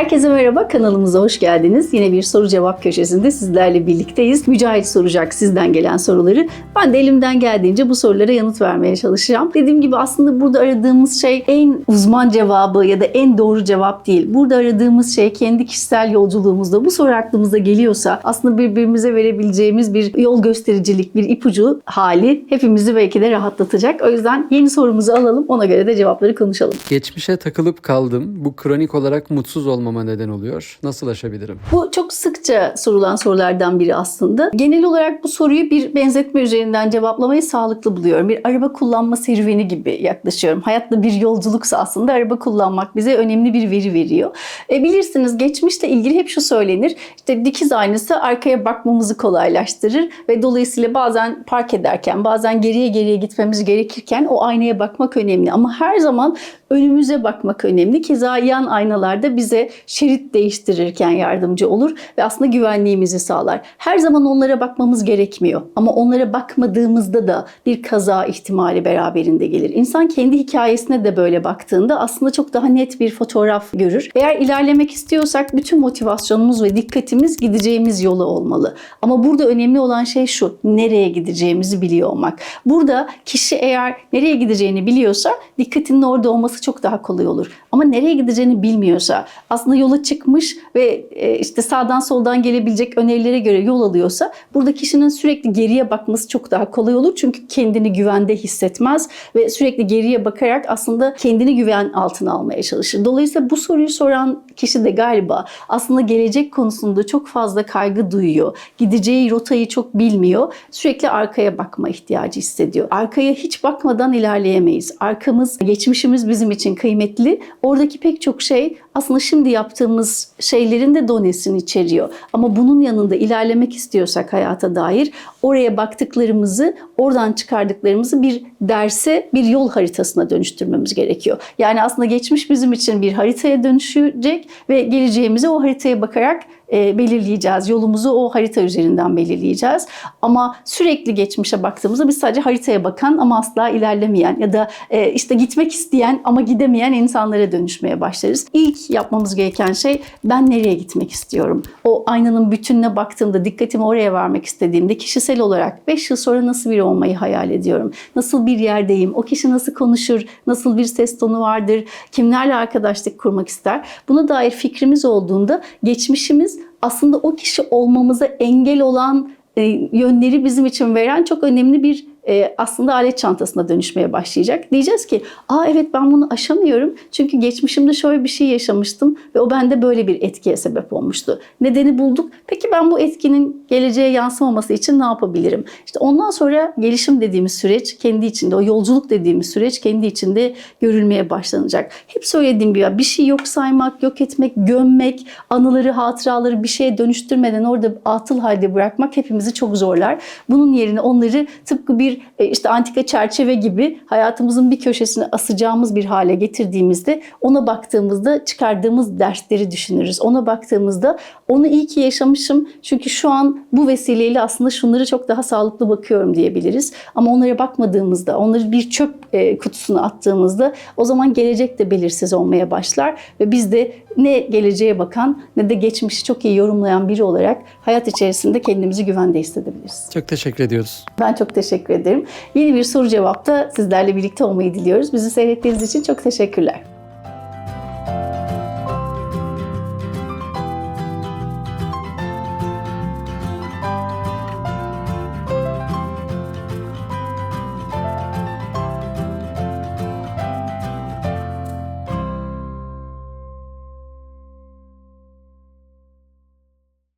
Herkese merhaba, kanalımıza hoş geldiniz. Yine bir soru cevap köşesinde sizlerle birlikteyiz. Mücahit soracak sizden gelen soruları. Ben de elimden geldiğince bu sorulara yanıt vermeye çalışacağım. Dediğim gibi aslında burada aradığımız şey en uzman cevabı ya da en doğru cevap değil. Burada aradığımız şey kendi kişisel yolculuğumuzda bu soru aklımıza geliyorsa aslında birbirimize verebileceğimiz bir yol göstericilik, bir ipucu hali hepimizi belki de rahatlatacak. O yüzden yeni sorumuzu alalım, ona göre de cevapları konuşalım. Geçmişe takılıp kaldım. Bu kronik olarak mutsuz olmama neden oluyor. Nasıl aşabilirim? Bu çok sıkça sorulan sorulardan biri aslında. Genel olarak bu soruyu bir benzetme üzerinden cevaplamayı sağlıklı buluyorum. Bir araba kullanma serüveni gibi yaklaşıyorum. Hayatta bir yolculuksa aslında araba kullanmak bize önemli bir veri veriyor. E bilirsiniz geçmişle ilgili hep şu söylenir. İşte dikiz aynası arkaya bakmamızı kolaylaştırır ve dolayısıyla bazen park ederken, bazen geriye geriye gitmemiz gerekirken o aynaya bakmak önemli. Ama her zaman önümüze bakmak önemli. Keza yan aynalarda bize şerit değiştirirken yardımcı olur ve aslında güvenliğimizi sağlar. Her zaman onlara bakmamız gerekmiyor. Ama onlara bakmadığımızda da bir kaza ihtimali beraberinde gelir. İnsan kendi hikayesine de böyle baktığında aslında çok daha net bir fotoğraf görür. Eğer ilerlemek istiyorsak bütün motivasyonumuz ve dikkatimiz gideceğimiz yola olmalı. Ama burada önemli olan şey şu. Nereye gideceğimizi biliyor olmak. Burada kişi eğer nereye gideceğini biliyorsa dikkatinin orada olması çok daha kolay olur. Ama nereye gideceğini bilmiyorsa, aslında yola çıkmış ve e, işte sağdan soldan gelebilecek önerilere göre yol alıyorsa burada kişinin sürekli geriye bakması çok daha kolay olur. Çünkü kendini güvende hissetmez ve sürekli geriye bakarak aslında kendini güven altına almaya çalışır. Dolayısıyla bu soruyu soran kişi de galiba aslında gelecek konusunda çok fazla kaygı duyuyor. Gideceği rotayı çok bilmiyor. Sürekli arkaya bakma ihtiyacı hissediyor. Arkaya hiç bakmadan ilerleyemeyiz. Arkamız, geçmişimiz bizim için kıymetli. Oradaki pek çok şey aslında şimdi yaptığımız şeylerin de donesini içeriyor. Ama bunun yanında ilerlemek istiyorsak hayata dair oraya baktıklarımızı, oradan çıkardıklarımızı bir derse, bir yol haritasına dönüştürmemiz gerekiyor. Yani aslında geçmiş bizim için bir haritaya dönüşecek ve geleceğimizi o haritaya bakarak e, belirleyeceğiz. Yolumuzu o harita üzerinden belirleyeceğiz. Ama sürekli geçmişe baktığımızda biz sadece haritaya bakan ama asla ilerlemeyen ya da e, işte gitmek isteyen ama gidemeyen insanlara dönüşmeye başlarız. İlk yapmamız gereken şey ben nereye gitmek istiyorum? O aynanın bütününe baktığımda, dikkatimi oraya vermek istediğimde kişisel olarak 5 yıl sonra nasıl biri olmayı hayal ediyorum? Nasıl bir yerdeyim? O kişi nasıl konuşur? Nasıl bir ses tonu vardır? Kimlerle arkadaşlık kurmak ister? Buna dair fikrimiz olduğunda geçmişimiz aslında o kişi olmamıza engel olan e, yönleri bizim için veren çok önemli bir e, aslında alet çantasına dönüşmeye başlayacak. Diyeceğiz ki, aa evet ben bunu aşamıyorum çünkü geçmişimde şöyle bir şey yaşamıştım ve o bende böyle bir etkiye sebep olmuştu. Nedeni bulduk. Peki ben bu etkinin geleceğe yansımaması için ne yapabilirim? İşte ondan sonra gelişim dediğimiz süreç kendi içinde, o yolculuk dediğimiz süreç kendi içinde görülmeye başlanacak. Hep söylediğim gibi bir şey yok saymak, yok etmek, gömmek, anıları, hatıraları bir şeye dönüştürmeden orada atıl halde bırakmak hepimizi çok zorlar. Bunun yerine onları tıpkı bir e, işte antika çerçeve gibi hayatımızın bir köşesine asacağımız bir hale getirdiğimizde ona baktığımızda çıkardığımız dersleri düşünürüz. Ona baktığımızda onu iyi ki yaşamışım çünkü şu an bu vesileyle aslında şunları çok daha sağlıklı bakıyorum diyebiliriz. Ama onlara bakmadığımızda, onları bir çöp e, kutusuna attığımızda o zaman gelecek de belirsiz olmaya başlar ve biz de ne geleceğe bakan ne de geçmişi çok iyi yorumlayan biri olarak hayat içerisinde kendimizi güvende hissedebiliriz. Çok teşekkür ediyoruz. Ben çok teşekkür ederim. Yeni bir soru cevapta sizlerle birlikte olmayı diliyoruz. Bizi seyrettiğiniz için çok teşekkürler.